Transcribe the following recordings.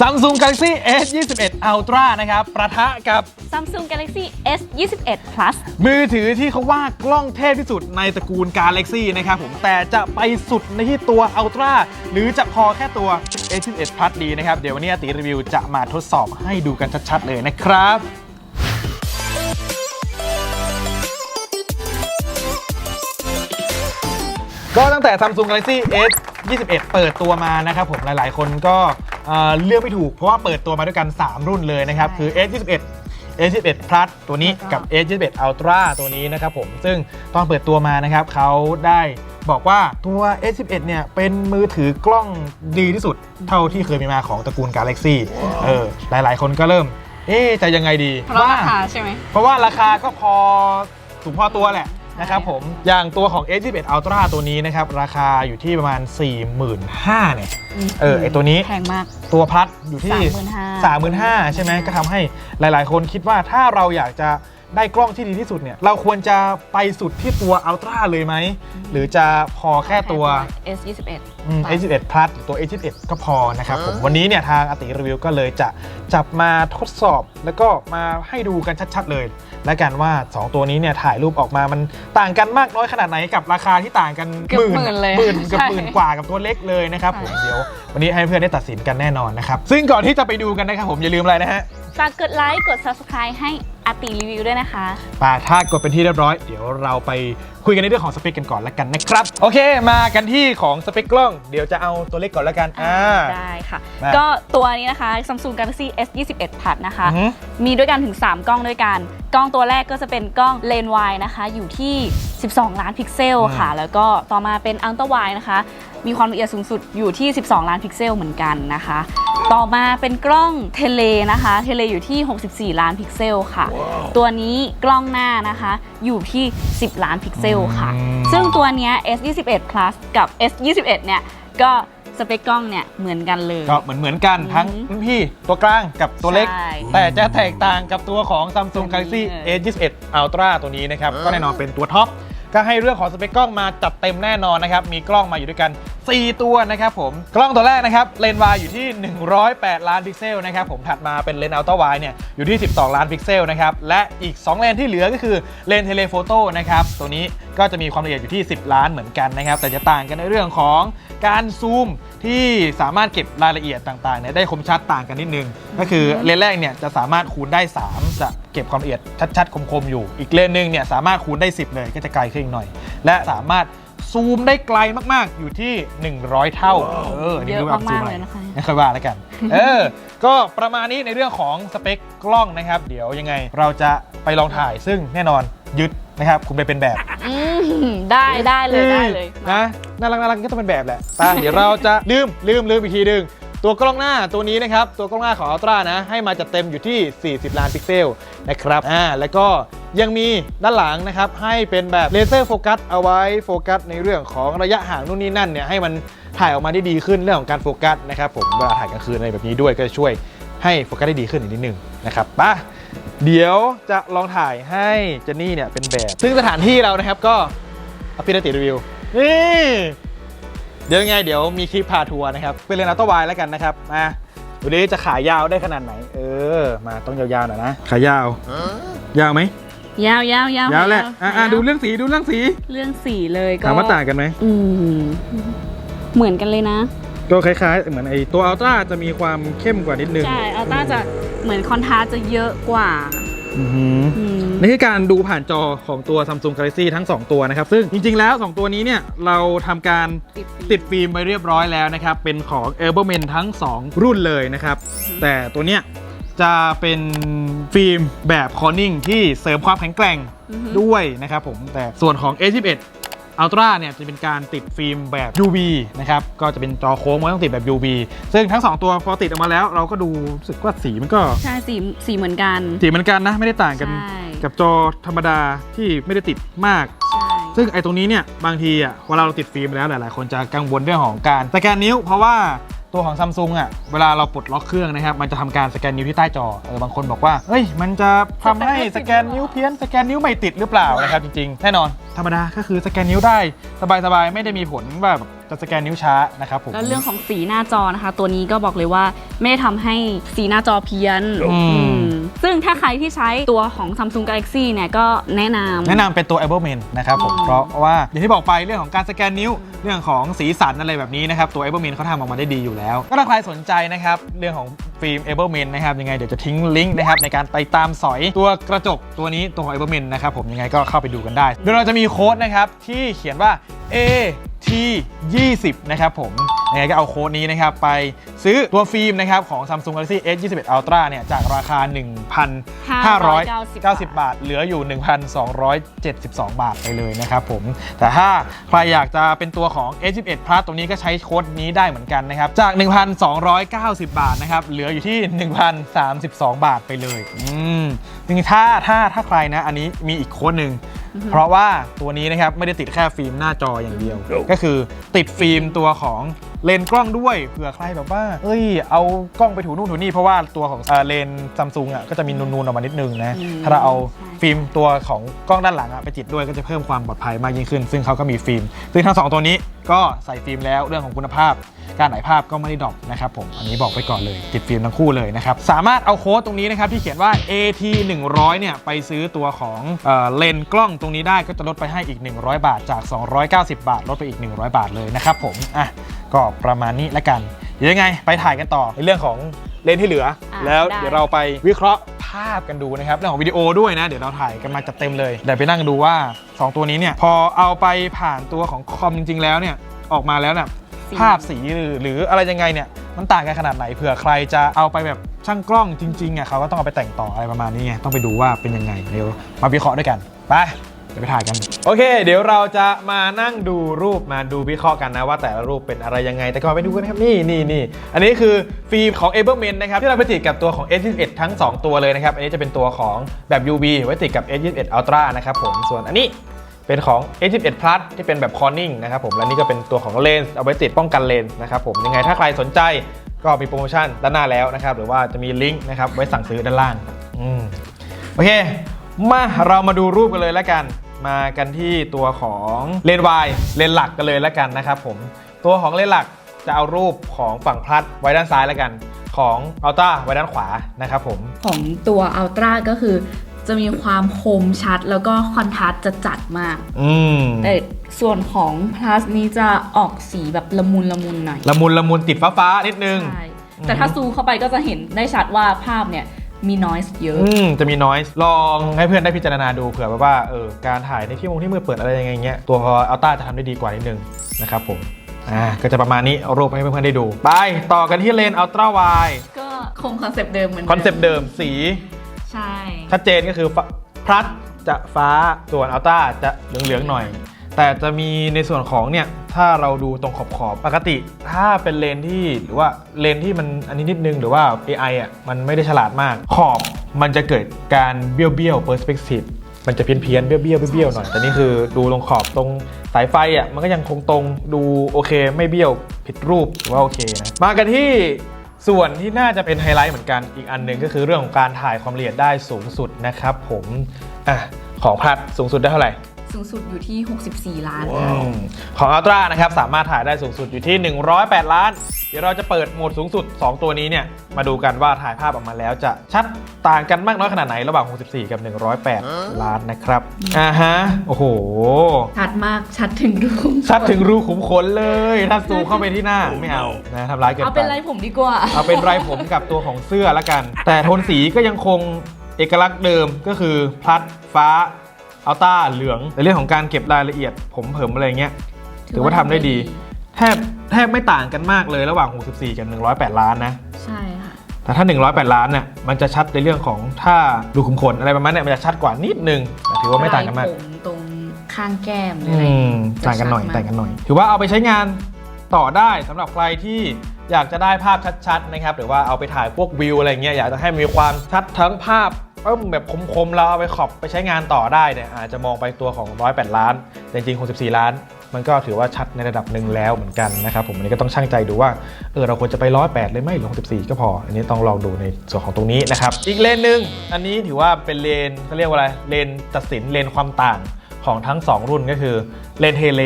Samsung Galaxy S 21 Ultra นะครับ ประทะกับ Samsung Galaxy S 21 Plus มือถือที่เขาว่ากล้องเทพที่สุดในตระกูล Galaxy นะครับผม แต่จะไปสุดในที่ตัว Ultra หรือจะพอแค่ตัว S 21 Plus ดีนะครับ เดี๋ยววันนี้อาติรีวิวจะมาทดสอบให้ดูกันชัดๆ เลยนะครับก็ตั้งแต่ Samsung Galaxy S 21 เปิดตัวมานะครับผมหลายๆ คนก็เอ่อเลือกไม่ถูกเพราะว่าเปิดตัวมาด้วยกัน 3 รุ่นเลยนะครับ คือ S 21 S 21 Plus ตัวนี้กับ S 21 Ultra ตัวนี้นะครับผมซึ่งตอนเปิดตัวมานะครับเขาได้บอกว่าตัว S 21เนี่ยเป็นมือถือกล้องดีที่สุดเท่าที่เคยมีมาของตระกูล Galaxy เออหลายๆ คนก็เริ่ม เอ๊ะจะยังไงดีเพราะราคาใช่ไหมเพราะว่าราคาก็พอสูงพอตัวแหละ นะครับผม อย่างตัวของ S21 Ultra ตัวนี้นะครับ ราคาอยู่ที่ประมาณ 45,000เนี่ย เออไอ้ตัวนี้ แพงมาก ตัวพัดอยู่ที่ 35,000 35,000 ใช่ไหมก็ทำให้หลายๆ คนคิดว่าถ้าเราอยากจะ ได้กล้องที่ดีที่สุดเนี่ยเราควรจะไปสุดที่ตัว Ultra เลยไหม หรือจะพอแค่ตัว S 21อืม A11 Plus หรือตัว A11 ก็พอนะครับผมวันนี้เนี่ยทางอติรีวิวก็เลยจะจับมาทดสอบ แล้วก็มาให้ดูกันชัดๆเลย และกันว่า 2 ตัวนี้เนี่ยถ่ายรูปออกมามันต่างกันมากน้อยขนาดไหนกับราคาที่ต่างกันเกือบหมื่นเลยหมื่นเกับใช่หมื่นกว่ากับตัวเล็กเลยนะครับผมใช่เดี๋ยววันนี้ให้เพื่อนได้ตัดสินกันแน่นอนนะครับซึ่งก่อนที่จะไปดูกันนะครับผมอย่าลืมอะไรนะฮะฝากกดไลค์กด Subscribe ให้ อาติรีวิวด้วยนะคะป่าถ้ากดเป็นที่เรียบร้อย เดี๋ยวเราไปคุยกันในเรื่องของสเปคกันก่อนแล้วกันนะครับ โอเค มากันที่ของสเปคกล้อง เดี๋ยวจะเอาตัวเล็กก่อนแล้วกัน อ่า ได้ค่ะ มาก็ตัวนี้นะคะ Samsung Galaxy S 21 Plus นะคะ อือหือ มีด้วยกันถึง 3 กล้องด้วยกัน กล้องตัวแรกก็จะเป็นกล้องเลนส์วายนะคะ อยู่ที่ 12 ล้านพิกเซลค่ะ แล้วก็ต่อมาเป็นอัลตร้าไวนะคะ มีความละเอียดสูงสุดอยู่ที่ 12 ล้านพิกเซลเหมือนกันนะคะ ต่อมาเป็นกล้องเทเลนะคะ เทเลอยู่ที่ 64 ล้านพิกเซลค่ะตัวนี้กล้องหน้านะคะ อยู่ที่ 10 ล้านพิกเซลค่ะอืมซึ่งตัวเนี้ย S 21 plus กับ S 21เนี่ยก็สเปคกล้องเนี่ยเหมือนกันเลย ก็เหมือนเหมือนๆกันอืมทั้งรุ่นพี่ตัวกลางกับตัวเล็ก ใช่แต่จะแตกต่างกับตัวของ Samsung ตัวนี้ Galaxy เลย A21 Ultra ตัวนี้นะครับ ก็แน่นอนเป็นตัวท็อป ก็ให้เรื่องของสเปคกล้องมาจัดเต็มแน่นอนนะครับ มีกล้องมาอยู่ด้วยกัน 4 ตัวนะครับผม กล้องตัวแรกนะครับ เลนส์วายอยู่ที่ 108 ล้านพิกเซลนะครับ ผมถัดมาเป็นเลนส์อัลตร้าไวเนี่ย อยู่ที่ 12 ล้านพิกเซลนะครับ และอีก 2 เลนส์ที่เหลือก็คือเลนส์เทเลโฟโต้นะครับ ตัวนี้ก็จะมีความละเอียดอยู่ที่ 10 ล้านเหมือนกันนะครับ แต่จะต่างกันในเรื่องของการซูมที่สามารถเก็บรายละเอียดต่างๆเนี่ยได้คมชัดต่างกันนิดนึง ก็คือเลนส์แรกเนี่ยจะสามารถคูณได้ 3 จะเก็บความละเอียดชัดๆ คมๆ อยู่ อีกเลนส์หนึ่งเนี่ยสามารถคูณได้ 10 เลยก็จะไกลขึ้นอีกหน่อย และสามารถซูมได้ไกลมากๆ อยู่ที่ 100 เท่า เออนี่เยคืออะแบบซูมมากๆอะไรเลยนะคะไม่ค่อยว่าแล้วกัน เออ ก็ประมาณนี้ในเรื่องของสเปคกล้องนะครับ เดี๋ยวยังไงเราจะไปลองถ่ายซึ่งแน่นอนยึด นะครับ คุณไปเป็นแบบอืมได้ได้เลยได้เลยมานะน่ารักน่ารักก็ต้องเป็นแบบแหละตาเดี๋ยวเราจะลืมลืมลืมอีกทีหนึงตัวกล้องหน้าตัวนี้นะครับ ตัวกล้องหน้าของ Ultra นะ ให้มาจัดเต็มอยู่ที่ 40 ล้านพิกเซลนะครับอ่าแล้วก็ยังมีด้านหลังนะครับ ให้เป็นแบบเลเซอร์โฟกัสเอาไว้โฟกัสในเรื่องของระยะห่างนู่นนี่นั่นเนี่ยให้มันถ่ายออกมาได้ดีขึ้นเรื่องของการโฟกัสนะครับผมเวลาถ่ายกลางคืนอะไรแบบนี้ด้วยก็จะช่วยให้โฟกัสได้ดีขึ้นอีกนิดนึงนะครับไป่ะ เดี๋ยวจะลองถ่ายให้เจนนี่เนี่ยเป็นแบบ ซึ่งสถานที่เรานะครับก็อภิรติรีวิว นี่ เดี๋ยวยังไงเดี๋ยวมีคลิปพาทัวร์นะครับ เป็นเรนอัลตร้าไวแล้วกันนะครับมาดูดิจะขายาวได้ขนาดไหน เออ มาต้องยาวๆหน่อยนะ ขายาว ยาวไหม ยาวยาวยาวยาวแหละอ่าดูเรื่องสีดูเรื่องสี เรื่องสีเลยก็ถามว่าต่างกันไหมอืมเหมือนกันเลยนะ ก็คล้ายๆ เหมือนไอตัวอัลตร้าจะมีความเข้มกว่านิดนึงใช่อัลต้าจะเหมือนคอนทราสต์จะเยอะกว่าอือหือ อืม นี่คือการดูผ่านจอของตัว Samsung Galaxy ทั้ง 2 ตัวนะครับ ซึ่งจริง ๆ แล้ว 2 ตัวนี้เนี่ยเราทำการติดฟิล์ม ติดฟิล์มไปเรียบร้อยแล้วนะครับ เป็นของ e r b e r m a n ทั้ง 2 รุ่นเลยนะครับ แต่ตัวเนี้ยจะเป็นฟิล์มแบบคอ n นิ่งที่เสริมความแข็งแกร่งอือฮึ ด้วยนะครับผมแต่ส่วนของ A11 Ultra เนี่ยจะเป็นการติดฟิล์มแบบ UV นะครับก็จะเป็นจอโค้งมันต้องติดแบบ UV ซึ่งทั้ง 2 ตัวพอติดออกมาแล้ว เราก็ดูรู้สึกว่าสีมันก็ใช่สีสีเหมือนกันสีเหมือนกันนะไม่ได้ต่างกัน ใช่ กับจอธรรมดาที่ไม่ได้ติดมากใช่ซึ่งไอ้ตรงนี้เนี่ยบางทีอะเวลาเราติดฟิล์มไปแล้วหลาย ๆ คนจะกังวลเรื่องของการสแกนนิ้ว เพราะว่า ตัวของซัมซุงอะเวลาเราปลดล็อกเครื่องนะครับ มันจะทำการสแกนนิ้วที่ใต้จอเออบางคนบอกว่าเฮ้ยมันจะทำให้สแกนนิ้วเพี้ยนสแกนนิ้วไม่ติดหรือเปล่านะครับจริงๆแน่นอนธรรมดาก็คือสแกนนิ้วได้ สบายๆไม่ได้มีผลแบบจะสแกนนิ้วช้านะครับผมแล้วเรื่องของสีหน้าจอนะคะ ตัวนี้ก็บอกเลยว่าไม่ได้ทำให้สีหน้าจอเพี้ยนอืมอืม ซึ่งถ้าใครที่ใช้ตัวของ Samsung Galaxy เนี่ยก็แนะนำ แนะนำเป็นตัว a b l e m a n นะครับผมอืมเพราะว่าอย่างที่บอกไปเรื่องของการสแกนนิ้ว เรื่องของสีสันอะไรแบบนี้นะครับ ตัว a b l e m a n เขาทำออกมาได้ดีอยู่แล้ว ก็ถ้าใครสนใจนะครับ เรื่องของฟิล์ม a b l e m a n นะครับ ยังไงเดี๋ยวจะทิ้งลิงก์นะครับในการไปตามสอยตัวกระจกตัวนี้ตัวของ a b l e m a n นะครับผมยังไงก็เข้าไปดูกันได้โดยเราจะมีโค้ดนะครับที่เขียนว่า A T 20 นะครับผมยังไงก็เอาโค้ดนี้นะครับไป ซื้อตัวฟิล์มนะครับของ Samsung Galaxy S 21 Ultra เนี่ยจากราคา 1,590 บาท เหลืออยู่ 1,272 บาทไปเลยนะครับผม แต่ถ้าใครอยากจะเป็นตัวของ S11 Plus ตรงนี้ก็ใช้โค้ดนี้ได้เหมือนกันนะครับ จาก 1,290 บาทนะครับ เหลืออยู่ที่ 1,032 บาทไปเลยอืมจริงๆถ้าถ้าถ้าใครนะอันนี้มีอีกโค้ดหนึ่งเพราะว่าตัวนี้นะครับไม่ได้ติดแค่ฟิล์มหน้าจออย่างเดียว ก็คือติดฟิล์มตัวของเลนส์กล้องด้วยเผื่อใครแบบว่าเอ้ย เอากล้องไปถูนู่นถูนี่เพราะว่าตัวของเอ่อเลนซัมซุงอะก็จะมีนูนๆออกมานิดนึงนะ อืม ถ้าเราเอาใช่ฟิล์มตัวของกล้องด้านหลังอะไปติดด้วยก็จะเพิ่มความปลอดภัยมากยิ่งขึ้น ซึ่งเขาก็มีฟิล์ม ซึ่งทั้งสองตัวนี้ก็ใส่ฟิล์มแล้วเรื่องของคุณภาพ การถ่ายภาพก็ไม่ได้ดรอปนะครับผมอันนี้บอกไปก่อนเลยติดฟิล์มทั้งคู่เลยนะครับ สามารถเอาโค้ดตรงนี้นะครับที่เขียนว่า AT 100เนี่ยไปซื้อตัวของเอ่อเลนส์กล้องตรงนี้ได้ก็จะลดไปให้อีก 100 บาทจาก 290 บาท ลดไปอีก 100 บาทเลยนะครับผมอะก็ประมาณนี้ละกัน เดี๋ยวยังไงไปถ่ายกันต่อในเรื่องของเลนส์ที่เหลือ อะแล้วได้ เดี๋ยวเราไปวิเคราะห์ภาพกันดูนะครับเรื่องของวิดีโอด้วยนะ เดี๋ยวเราถ่ายกันมาจัดเต็มเลยเดี๋ยวไปนั่งดูว่า2ตัวนี้เนี่ยพอเอาไปผ่านตัวของคอมจริง ๆ แล้วเนี่ยออกมาแล้วเนี่ยสีภาพสีหรือหรืออะไรยังไงเนี่ยมันต่างกันขนาดไหนเผื่อใครจะเอาไปแบบช่างกล้องจริงๆอะเขาก็ต้องเอาไปแต่งต่ออะไรประมาณนี้ไงต้องไปดูว่าเป็นยังไงเดี๋ยวมาวิเคราะห์ด้วยกันไป เดี๋ยวไปถ่ายกัน โอเค เดี๋ยวเราจะมานั่งดูรูปมาดูวิเคราะห์กันนะว่าแต่ละรูปเป็นอะไรยังไง แต่ก่อนไปดูกันนะครับนี่นี่นี่อันนี้คือฟิล์มของ a b l e m a n นะครับที่เราไปติดกับตัวของ S21 ทั้ง 2 ตัวเลยนะครับ อันนี้จะเป็นตัวของแบบ UV ไว้ติดกับ S21 Ultra นะครับผมส่วนอันนี้เป็นของ A11 Plus ที่เป็นแบบ Corning นะครับผมและนี่ก็เป็นตัวของเลนส์เอาไว้ติดป้องกันเลนส์นะครับผมยังไงถ้าใครสนใจก็มีโปรโมชั่นด้านหน้าแล้วนะครับ หรือว่าจะมีลิงก์นะครับไว้สั่งซื้อด้านล่าง อืม โอเค มาเรามาดูรูปกันเลยแล้วกัน มากันที่ตัวของเลนส์วายเลนส์หลักกันเลยแล้วกันนะครับผมตัวของเลนส์หลักจะเอารูปของฝั่งพลัดไว้ด้านซ้ายแล้วกัน ของอัลต้าไว้ด้านขวานะครับผมของตัว Ultra ก็คือ จะมีความคมชัดแล้วก็คอนทราสต์จะจัดมาก อืมแต่ส่วนของ Plus นี้จะออกสีแบบละมุนละมุนหน่อยละมุนละมุนติดฟ้าๆนิดนึง ใช่แต่ถ้าซูมเข้าไปก็จะเห็นได้ชัดว่าภาพเนี่ย มี noise เยอะ อืมจะมีน้อยลองให้เพื่อนได้พิจารณาดูเผื่อแบบว่าเออการถ่ายในที่มงที่มืดเปิดอะไรยังไงเงี้ยตัวอัลต้าจะทำได้ดีกว่านิดนึงนะครับผมอ่าก็จะประมาณนี้เอารูปให้เพื่อนๆได้ดู ไปต่อกันที่เลนอัลตร้าไวก็คงคอนเซปต์เดิมเหมือนคอนเซปต์เดิมสีใช่ ชัดเจนก็คือฟ้าพลัดจะฟ้าส่วนอัลต้าจะเหลืองๆหน่อย แต่จะมีในส่วนของเนี่ยถ้าเราดูตรงขอบขอบปกติ ถ้าเป็นเลนที่หรือว่าเลนที่มันอันนี้นิดนึงหรือว่า AI อะมันไม่ได้ฉลาดมาก ขอบมันจะเกิดการเบี้ยวเบี้ยวๆ perspective มันจะเพี้ยนเพี้ยนเบี้ยวเบี้ยวเบี้ยวหน่อยแต่นี่คือดูตรงขอบตรงสายไฟอะมันก็ยังคงตรงดูโอเค ไม่เบี้ยวผิดรูปถือว่าโอเคนะมากันที่ส่วนที่น่าจะเป็นไฮไลท์เหมือนกันอีกอันหนึ่งก็คือเรื่องของการถ่ายความละเอียดได้สูงสุดนะครับผมอะของพัดสูงสุดได้เท่าไหร่ สูงสุดอยู่ที่ 64 ล้านอืมของอัลตร้านะครับสามารถถ่ายได้สูงสุดอยู่ที่ 108 ล้าน เดี๋ยวเราจะเปิดโหมดสูงสุด 2 ตัวนี้เนี่ยมาดูกันว่าถ่ายภาพออกมาแล้วจะชัดต่างกันมากน้อยขนาดไหนระหว่าง 64 กับ 108 ล้านนะครับอ่าฮะโอ้โห ชัดมาก ชัดถึงรูปชัดถึงรูขุมขนเลย ถ้าซูมเข้าไปที่หน้าไม่เอานะทำร้ายเกินไปเอาเป็นไรผมดีกว่า เอาเป็นไรผมกับตัวของเสื้อละกัน แต่โทนสีก็ยังคงเอกลักษณ์เดิมก็คือพลัดฟ้า อัลต้าเหลืองในเรื่องของการเก็บรายละเอียด ผมเผิมอะไรเงี้ยถือว่าทำได้ดี แทบแทบไม่ต่างกันมากเลยระหว่าง 64 กับ 108 ล้านนะ ใช่ค่ะ แต่ถ้า 108 ล้านเนี่ยมันจะชัดในเรื่องของถ้าดูขุมขนอะไรประมาณเนี้ยมันจะชัดกว่านิดนึงแต่ถือว่าไม่ต่างกันมากลยผมตรงข้างแก้มหรืออือะไรมต่างกันหน่อยจะชัดมากต่างกันหน่อย ถือว่าเอาไปใช้งานต่อได้สำหรับใครที่อยากจะได้ภาพชัดๆนะครับหรือว่าเอาไปถ่ายพวกวิวอะไรเงี้ยอยากจะให้มีความชัดทั้งภาพ เอิ่มแบบคมๆแล้วเอาไปขอบไปใช้งานต่อได้เนี่ยอาจจะมองไปตัวของ 108 ล้าน แต่จริงๆ 64 ล้าน มันก็ถือว่าชัดในระดับหนึ่งแล้วเหมือนกันนะครับผมอันนี้ก็ต้องช่างใจดูว่าเออเราควรจะไป 108 เลยไหมหรือ 64 ก็พอ อันนี้ต้องลองดูในส่วนของตรงนี้นะครับ อีกเลนหนึ่งอันนี้ถือว่าเป็นเลนเขาเรียกว่าอะไรเลนตัดสินเลนความต่างของทั้ง 2 รุ่นก็คือเลนเทเล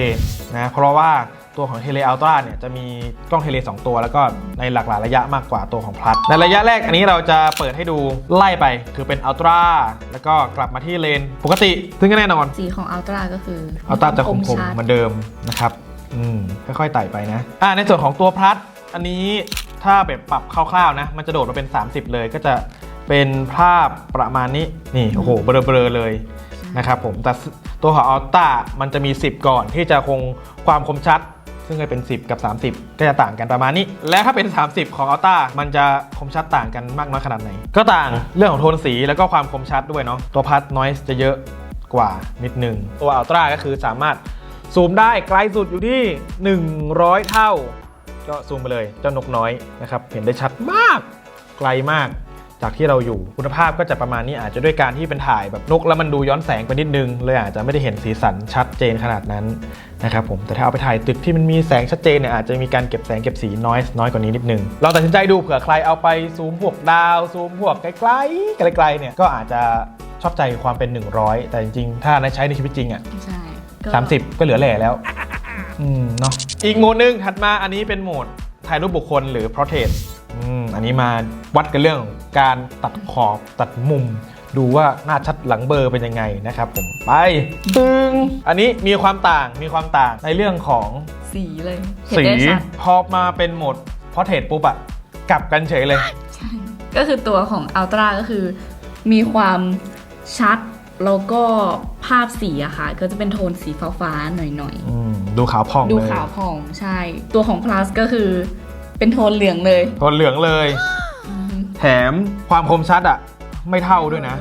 นะเพราะว่า ตัวของเทเลอัลตร้าเนี่ยจะมีกล้องเทเล 2 ตัว แล้วก็ในหลากหลายระยะมากกว่าตัวของพลัสในระยะแรกอันนี้เราจะเปิดให้ดูไล่ไปคือเป็นอัลตร้าแล้วก็กลับมาที่เลนปกติ ซึ่งก็แน่นอนสีของอัลตร้าก็คืออัลตร้าจะคมชัๆดเหมือนเดิมนะครับอืมค่อยๆไต่ไปนะอ่าในส่วนของตัวพลัสอันนี้ถ้าแบบปรับคร่าวๆนะมันจะโดดมาเป็น 30 เลยก็จะเป็นภาพประมาณนี้นี่โอ้โหเบลอๆเลยนะครับผมแต่ตัวของอัลต้ามันจะมี 10 ก่อนที่จะคงความคมชัด ซึ่งจะเป็น 10 กับ 30 ก็จะต่างกันประมาณนี้ และถ้าเป็น 30 ของอัลต้ามันจะคมชัดต่างกันมากน้อยขนาดไหน ก็ต่างเรื่องของโทนสีแล้วก็ความคมชัดด้วยเนาะตัวพัดนอยส์จะเยอะกว่านิดนึง ตัวอัลตร้าก็คือสามารถซูมได้ไกลสุดอยู่ที่ 100 เท่า ก็ซูมไปเลยเจ้านกน้อยนะครับ เห็นได้ชัดมากไกลมาก จากที่เราอยู่คุณภาพก็จะประมาณนี้อาจจะด้วยการที่เป็นถ่ายแบบนกแล้วมันดูย้อนแสงไปนิดนึง เลยอาจจะไม่ได้เห็นสีสันชัดเจนขนาดนั้นนะครับผมแต่ถ้าเอาไปถ่ายตึกที่มันมีแสงชัดเจนเนี่ยอาจจะมีการเก็บแสงเก็บสีน้อยน้อยกว่านี้นิดนึงลองตัดสินใจดูเผื่อใครเอาไปซูมพวกดาวซูมพวกไกลๆไกลๆเนี่ยก็อาจจะชอบใจความเป็น 100 แต่จริงๆ ถ้าในใช้ในชีวิตจริงอะใช่ก็30ก็เหลือแหล่แล้วอืมเนาะอีกโหมดหนึ่งถัดมาอันนี้เป็นโหมดถ่ายรูปบุคคลหรือ portrait อืมอันนี้มา วัดกันเรื่องของการตัดขอบตัดมุม ดูว่าหน้าชัดหลังเบอร์เป็นยังไงนะครับผมไปตึงอันนี้มีความต่างมีความต่างในเรื่องของสีเลยเห็นสีได้ชัดพอมาเป็นโหมด portrait ปุ๊บอะกลับกันเฉยเลย ใช่ก็คือตัวของอัลตร้าก็คือมีความชัดแล้วก็ภาพสีอะค่ะ ก็จะเป็นโทนสีฟ้าๆหน่อยอืมดูขาวผ่องๆ ดูเลยขาวผ่องใช่ ตัวของ plus ก็คือเป็นโทนเหลืองเลย โทนเหลืองเลยแถ มความคมชัดอะไม่เท่าด้วยนะ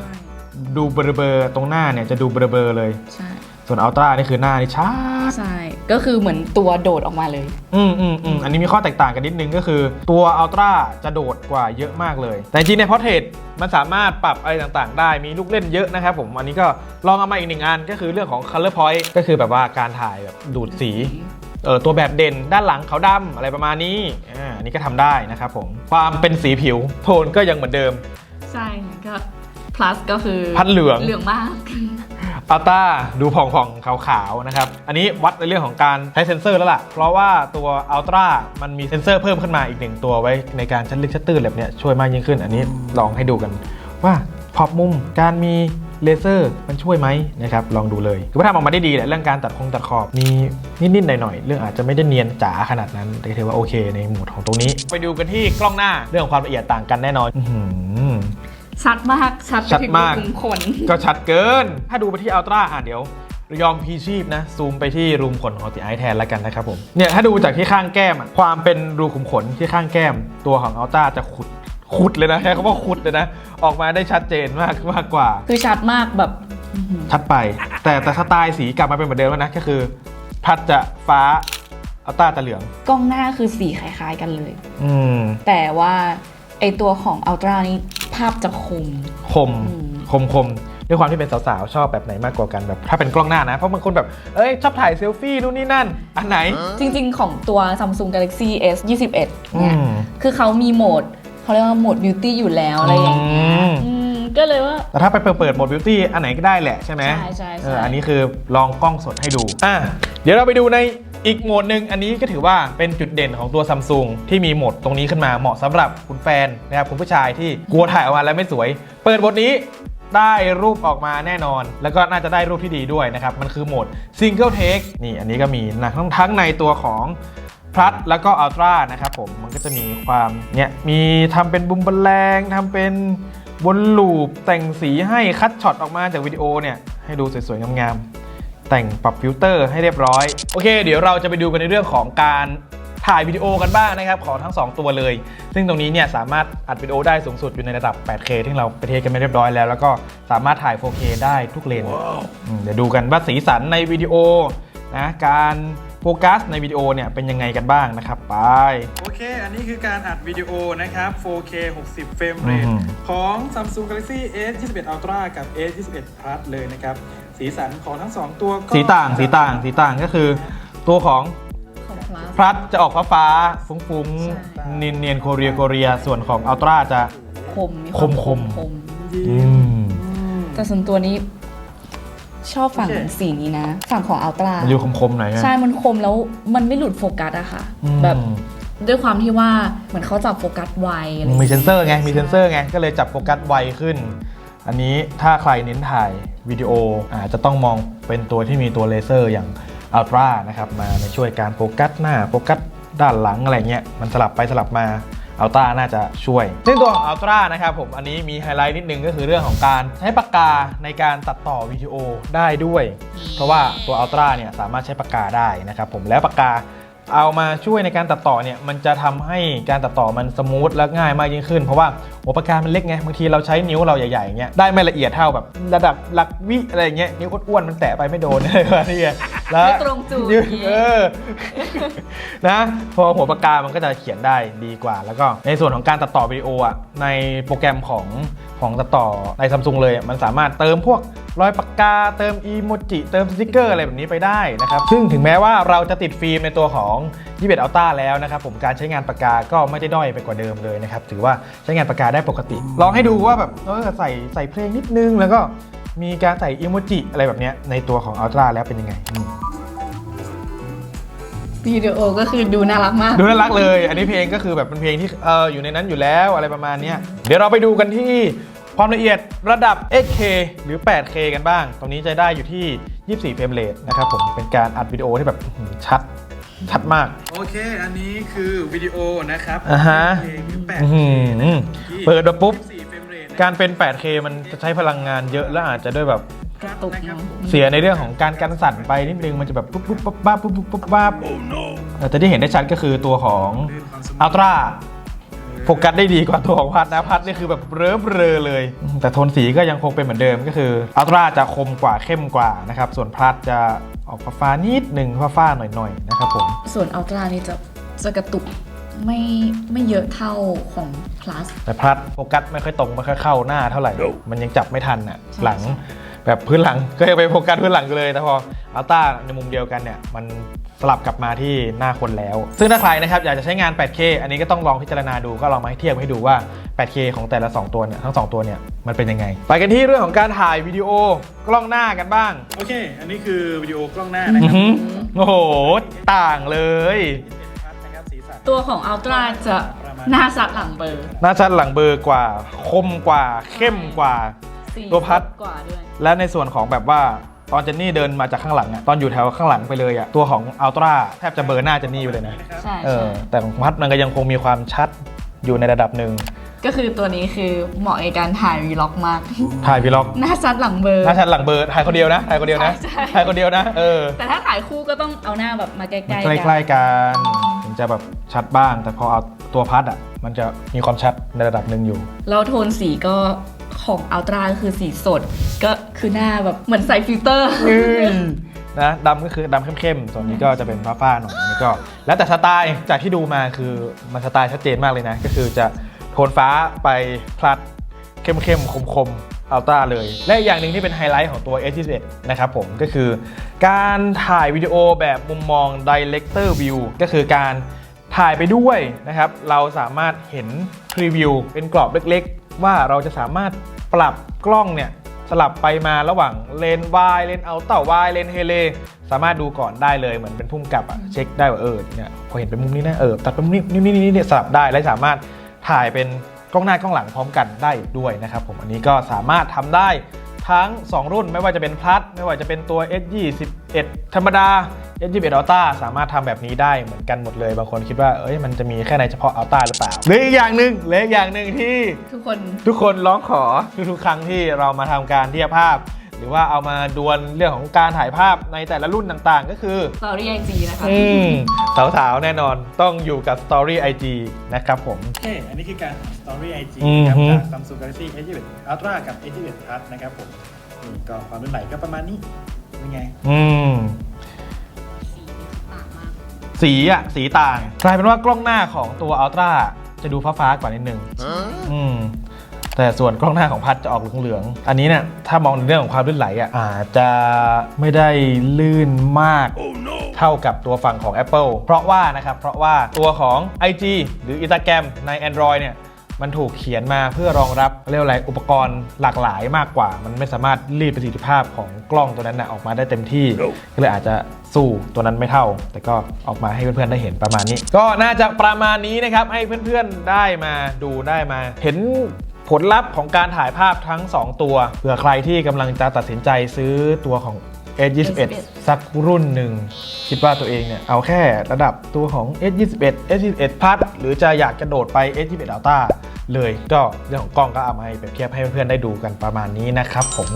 ดูเบลอๆตรงหน้าเนี่ยจะดูเบลอๆเลย ใช่ ส่วนอัลตร้านี่คือหน้านี่ชัดใช่ ก็คือเหมือนตัวโดดออกมาเลย อืมอืมอืมอันนี้มีข้อแตกต่างกันนิดนึงก็คือ ตัวอัลตร้าจะโดดกว่าเยอะมากเลย แต่จริงๆในพอ r t เท t มันสามารถปรับอะไรต่างๆ ได้มีลูกเล่นเยอะนะครับผมอันนี้ก็ลองเอามาอีกหนึ่งอันก็คือเรื่องของ color point ก็คือแบบว่าการถ่ายแบบดูดสีเออ ตัวแบบเด่นด้านหลังขาวดำอะไรประมาณนี้อ่าอันนี้ก็ทำได้นะครับผมความเป็นสีผิวโทนก็ยังเหมือนเดิม ใช่ก็ plus ก็คือพัดเหลือง เหลืองมาก อัลต้าดูผ่องๆ ขาวๆ นะครับ อันนี้วัดในเรื่องของการใช้เซ็นเซอร์แล้วล่ะ เพราะว่าตัวอัลตร้ามันมีเซ็นเซอร์เพิ่มขึ้นมาอีกหนึ่งตัวไว้ในการชัดลึกชัดตื้นแบบเนี้ยช่วยมากยิ่งขึ้น อันนี้ลองให้ดูกันว่าพอบมุมการมี เลเซอร์มันช่วยไหมนะครับลองดูเลยคือว่าทำออกมาได้ดีแหละเรื่องการตัดคงตัดขอบมีนิดๆหน่อยๆเรื่องอาจจะไม่ได้เนียนจ๋าขนาดนั้นแต่ถือว่าโอเค ในโหมดของตรงนี้ ไปดูกันที่กล้องหน้าเรื่องของความละเอียดต่างกันแน่นอนอื้อหือชัดมากชัดไปชัดถึงมากรูขุมขนก็ชัดเกิน ถ้าดูไปที่อัลตร้าอะเดี๋ยวยอมพีชีพนะ ซูมไปที่รูมขนของตีไอแทนแล้วกันนะครับผมเนี่ยถ้าดูจากที่ข้างแก้มอะความเป็นรูขุมขนที่ข้างแก้ม ตัวของอัลตร้าจะขุด ขุดเลยนะใช้คำว่าขุดเลยนะ ออกมาได้ชัดเจนมากมากกว่า คือชัดมากแบบอื้อหือชัดไป แต่แต่สไตล์สีกลับมาเป็นเหมือนเดิมแล้วนะก็คือ พัดจะฟ้าอัลตร้าจะเหลือง กล้องหน้าคือสีคล้ายๆกันเลย อืมแต่ว่าไอตัวของอัลตร้านี้ภาพจะคม คมอืม คมคมด้วยความที่เป็นสาวๆ ชอบแบบไหนมากกว่ากันแบบ ถ้าเป็นกล้องหน้านะ เพราะบางคนแบบเอ้ยชอบถ่ายเซลฟี่นู่นนี่นั่น อันไหน จริงๆ ของตัว Samsung Galaxy S 21เนี่ย อืม คือเขามีโหมด เขาเรียกว่าโหมด Beauty อยู่แล้วอะไรอย่างเงี้ยอืม อืมก็เลยว่า แต่ถ้าไปเปิดเปิดโหมดบิวตี้อันไหนก็ได้แหละใช่ไหมใช่ใช่ใช่ เอออันนี้คือลองกล้องสดให้ดู อะเดี๋ยวเราไปดูในอีกโหมดหนึ่งอันนี้ก็ถือว่าเป็นจุดเด่นของตัวซัมซุงที่มีโหมดตรงนี้ขึ้นมาเหมาะสำหรับคุณแฟนนะครับคุณผู้ชายที่กลัวถ่ายออกมาแล้วไม่สวย เปิดบทนี้ได้รูปออกมาแน่นอน แล้วก็น่าจะได้รูปที่ดีด้วยนะครับ มันคือโหมด Single Take นี่อันนี้ก็มีนะทั้งทั้งในตัวของ พลัสแล้วก็อัลตร้านะครับผมมันก็จะมีความเนี่ยมีทำเป็นบุมบแรงทำเป็นวนลูปแต่งสีให้คัดช็อตออกมาจากวิดีโอเนี่ยให้ดูสวยๆงามๆแต่งปรับฟิลเตอร์ให้เรียบร้อย โอเค เดี๋ยวเราจะไปดูกันในเรื่องของการถ่ายวิดีโอกันบ้างนะครับของทั้ง 2 ตัวเลย ซึ่งตรงนี้เนี่ยสามารถอัดวิดีโอได้สูงสุดอยู่ในระดับ 8K ที่เราไปเทสกันไม่เรียบร้อยแล้ว แล้วก็สามารถถ่าย 4K ได้ทุกเลนอืมเดี๋ยวดูกันว่าสีสันในวิดีโอนะการ โฟกัสในวิดีโอเนี่ยเป็นยังไงกันบ้างนะครับไป โอเค อันนี้คือการอัดวิดีโอนะครับ 4K 60 เฟรมเรทอืม ของ Samsung Galaxy S 21 Ultra กับ S 21 Plus เลยนะครับ สีสันของทั้ง 2 ตัวก็สีต่างสีต่างสีต่างก็คือ ตัวของของ Plus พลัดจะออกฟ้าฟ้าๆฟุ้งใช่ ๆเนียนเนียนๆโคเรียโคเรียส่วนของอัลตร้าจะ คมมีคมๆคม อืม แต่ส่วนตัวนี้ ชอบฝั่งโอเคสีนี้นะ ฝั่งของอัลตร้ามันอยู่คมๆหน่อยฮะใช่ มันคมแล้วมันไม่หลุดโฟกัสอะค่ะอืมแบบด้วยความที่ว่าเหมือนเขาจับโฟกัสไวอะไรอย่างมีเงี้ยเซนเซอร์ไงมีเซนเซอร์ไงก็เลยจับโฟกัสไวขึ้น อันนี้ถ้าใครเน้นถ่ายวิดีโออาจจะต้องมองเป็นตัวที่มีตัวเลเซอร์อย่างอัลตร้านะครับมามาช่วยการโฟกัสหน้าโฟกัสด้านหลังอะไรเงี้ยมันสลับไปสลับมา อัลตร้าน่าจะช่วย ซึ่งตัวของอัลตร้านะครับผมอันนี้มีไฮไลท์นิดนึงก็คือเรื่องของการใช้ปากกาในการตัดต่อวิดีโอได้ด้วย เพราะว่าตัวอัลตร้าเนี่ยสามารถใช้ปากกาได้นะครับผมแล้วปากกาเอามาช่วยในการตัดต่อเนี่ยมันจะทำให้การตัดต่อมันสมูทและง่ายมากยิ่งขึ้น เพราะว่าโอปากกามันเล็กไงบางทีเราใช้นิ้วเราใหญ่ๆอย่างเงี้ยได้ไม่ละเอียดเท่าแบบ ระดับหลักวิอะไรเงี้ยนิ้วอ้วนๆมันแตะไปไม่โดนอะไรแบบนี้ แล้วไม่ตรงจุดนิ้วอย่างงี้เออนะพอหัวปากกามันก็จะเขียนได้ดีกว่า แล้วก็ในส่วนของการตัดต่อวิดีโออะในโปรแกรมของของตัดต่อในซัมซุงเลยอะมันสามารถเติมพวกรอยปากกา เติมอีโมจิเติมสติกเกอร์อะไรแบบนี้ไปได้นะครับ ซึ่งถึงแม้ว่าเราจะติดฟิล์มในตัวของ21 Ultra แล้วนะครับ ผมการใช้งานปากกาก็ไม่ได้ด้อยไปกว่าเดิมเลยนะครับ ถือว่าใช้งานปากกาได้ปกติ ลองให้ดูว่าแบบเออใส่ใส่เพลงนิดนึงแล้วก็ มีการใส่อีโมจิอะไรแบบเนี้ยในตัวของ Ultra แล้วเป็นยังไงอืมวิดีโอก็คือดูน่ารักมาก ดูน่ารักเลย อันนี้เพลงก็คือแบบเป็นเพลงที่เอออยู่ในนั้นอยู่แล้วอะไรประมาณเนี้ยเดี๋ยวเราไปดูกันที่ความละเอียดระดับ 8K หรือ 8K กันบ้าง ตรงนี้จะได้อยู่ที่ 24 เฟรมเรทนะครับผม เป็นการอัดวิดีโอที่แบบอื้อหือชัด ชัดมาก โอเค อันนี้คือวิดีโอนะครับอ่าฮะ เพลงหรืออื้อหื 8K อเปิดมาปุ๊บ4 การเป็น 8K มันจะใช้พลังงานเยอะและอาจจะด้วยแบบกระตุกนะครับเนาะผมเสียในเรื่องของการกันสั่นไปนิดนึงมันจะแบบปุ๊บปุ๊บปั๊บปั๊บปุ๊บปุ๊บปั๊บปั๊บแต่ที่เห็นได้ชัดก็คือตัวของลื่นความสมูทอัลตร้าโฟกัสได้ดีกว่าตัวของพัดนะพัดนี่คือแบบเริ่มเรอเลย แต่โทนสีก็ยังคงเป็นเหมือนเดิมก็คืออัลตร้าจะคมกว่าเข้มกว่านะครับ ส่วนพัดจะออกฟ้าๆนิดหนึ่งฟ้าๆหน่อยๆนะครับผมส่วนอัลตร้านี่จะจะกระตุก ไม่ไม่เยอะเท่าของ plus แต่พัดโฟกัสไม่ค่อยตรงไม่ค่อยเข้าหน้าเท่าไหร่ มันยังจับไม่ทันอะใช่หลังแบบพื้นหลังก็ยังไปโฟกัสพื้นหลังอยู่เลยแต่พออัลต้าในมุมเดียวกันเนี่ยมันสลับกลับมาที่หน้าคนแล้ว ซึ่งถ้าใครนะครับอยากจะใช้งาน 8K อันนี้ก็ต้องลองพิจารณาดูก็ลองมาให้เทียบให้ดูว่า 8K ของแต่ละ 2 ตัวเนี่ยทั้ง 2 ตัวเนี่ยมันเป็นยังไง ไปกันที่เรื่องของการถ่ายวิดีโอกล้องหน้ากันบ้าง โอเค อันนี้คือวิดีโอกล้องหน้านะอื้อครับหือโอ้โห ต่างเลย21 ตัวของอัลตร้าจะหน้าซัดหลังเบอร์หน้าชัดหลังเบอร์กว่า คมกว่า เข้มกว่า สีตัวพัด กว่าด้วย และในส่วนของแบบว่าตอนเจนนี่เดินมาจากข้างหลังอะตอนอยู่แถวข้างหลังไปเลยอะตัวของอัลตร้าแทบจะเบอร์หน้าเจนนี่ไปเลยนะนะครับใช่เออใช่แต่ของพัดมันก็ยังคงมีความชัดอยู่ในระดับหนึ่งก็คือตัวนี้คือเหมาะในการถ่ายวีล็อกมาก ถ่ายวีล็อก หน้าซัดหลังเบอร์ หน้าชัดหลังเบอร์ถ่ายคนเดียวนะถ่ายคนเดียวนะใช่ใช่ ถ่ายคนเดียวนะเออแต่ถ้าถ่ายคู่ก็ต้องเอาหน้าแบบมาใกล้ๆใกกันล้ๆกันถึง จะแบบชัดบ้าง แต่พอเอาตัวพัดอะมันจะมีความชัดในระดับหนึ่งอยู่ แล้วโทนสีก็ของอัลตร้าก็คือสีสด ก็คือหน้าแบบเหมือนใส่ฟิลเตอร์นะดำก็คือดำเข้มๆส่วนนี้ก็จะเป็นฟ้าๆหน่อยอันนี้ก็ แล้วแต่สไตล์จากที่ดูมาคือมันสไตล์ชัดเจนมากเลยนะ ก็คือจะโทนฟ้าไปพลัดเข้มๆคมๆ อัลต้าเลย และอีกอย่างหนึ่งที่เป็นไฮไลท์ของตัว S21 นะครับผมก็คือ การถ่ายวิดีโอแบบมุมมอง Director View ก็คือการถ่ายไปด้วยนะครับ เราสามารถเห็นพรีวิวเป็นกรอบเล็กๆ ว่าเราจะสามารถปรับกล้องเนี่ยสลับไปมาระหว่างเลนวายเลนเอาเต่าวายเลนเฮเลสามารถดูก่อนได้เลยเหมือนเป็นพุ่มกลับอะเช็คได้ว่าเออเนี่ยพอเห็นเป็นมุมนี้นะเออตัดเป็นมุมนี้นี่นี่นี่เนี่ยสลับได้และสามารถถ่ายเป็น กล้องหน้ากล้องหลังพร้อมกันได้ด้วยนะครับผมอันนี้ก็สามารถทำได้ทั้ง 2 รุ่นไม่ว่าจะเป็นพลัสไม่ว่าจะเป็นตัว S21 ธรรมดา S21 Ultra สามารถทำแบบนี้ได้เหมือนกันหมดเลย บางคนคิดว่าเอ้ยมันจะมีแค่ในเฉพาะ Ultra หรือเปล่าหรืออีกอย่างหนึ่งหรืออีกอย่างหนึ่งที่ทุกคนทุกคนร้องขอทุกๆครั้งที่เรามาทำการเทียบภาพห รือว่าเอามาดวลเรื่องของการถ่ายภาพในแต่ละรุ่นต่างๆ ก็คือ s ตอรี่ไอจีนะคะอืมสาวๆ แน่นอนต้องอยู่กับ Story IG นะครับผมโอเคอันนี้คือการ Story IG อืมนะครับฮึ จาก Samsung Galaxy S21 Ultra กับ S21 Plus นะครับผมนี่ก็ความลื่นไหลก็ประมาณนี้เป็นไง อืมสีอะสีต่าง กลายเป็นว่ากล้องหน้าของตัว Ultra จะดูฟ้าๆกว่านิดนึงอืม แต่ส่วนกล้องหน้าของพัดจะออกเหลืองๆอันนี้เนี่ยถ้ามองในเรื่องของความลื่นไหลอะอาจจะไม่ได้ลื่นมากเท่ากับตัวฝั่งของ Apple เพราะว่านะครับเพราะว่าตัวของ IG หรือ Instagram ใน Android เนี่ยมันถูกเขียนมาเพื่อรองรับเรียกว่าอะไรอุปกรณ์หลากหลายมากกว่า มันไม่สามารถรีดประสิทธิภาพของกล้องตัวนั้นนะออกมาได้เต็มที่ ก็เลยอาจจะสู้ตัวนั้นไม่เท่า แต่ก็ออกมาให้เพื่อนๆได้เห็นประมาณนี้ ก็น่าจะประมาณนี้นะครับ ให้เพื่อนๆได้มาดูได้มา เห็น ผลลัพธ์ของการถ่ายภาพทั้ง 2 ตัวเผื่อใครที่กำลังจะตัดสินใจซื้อตัวของ S21 สักรุ่นหนึ่ง คิดว่าตัวเองเนี่ย เอาแค่ระดับตัวของ S21 S21 Plus หรือจะอยากกระโดดไป S21 Ultra เลยก็เรื่องของกล้องก็เอามาให้เปรียบเทียบให้เพื่อนๆได้ดูกันประมาณนี้นะครับผม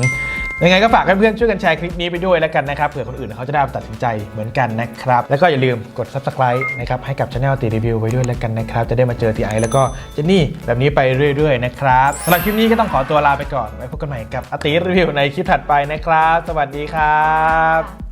ยังไงก็ฝากเพื่อนๆช่วยกันแชร์คลิปนี้ไปด้วยแล้วกันนะครับเผื่อคนอื่นเขาจะได้ตัดสินใจเหมือนกันนะครับ แล้วก็อย่าลืมกด subscribe นะครับให้กับช anel ตีรีวิวไว้ด้วยแล้วกันนะครับ จะได้มาเจอทีไอแล้วก็เจนนี่แบบนี้ไปเรื่อยๆนะครับสำหรับคลิปนี้ก็ต้องขอตัวลาไปก่อนไว้พบกันใหม่กับอติรีวิวในคลิปถัดไปนะครับ สวัสดีครับ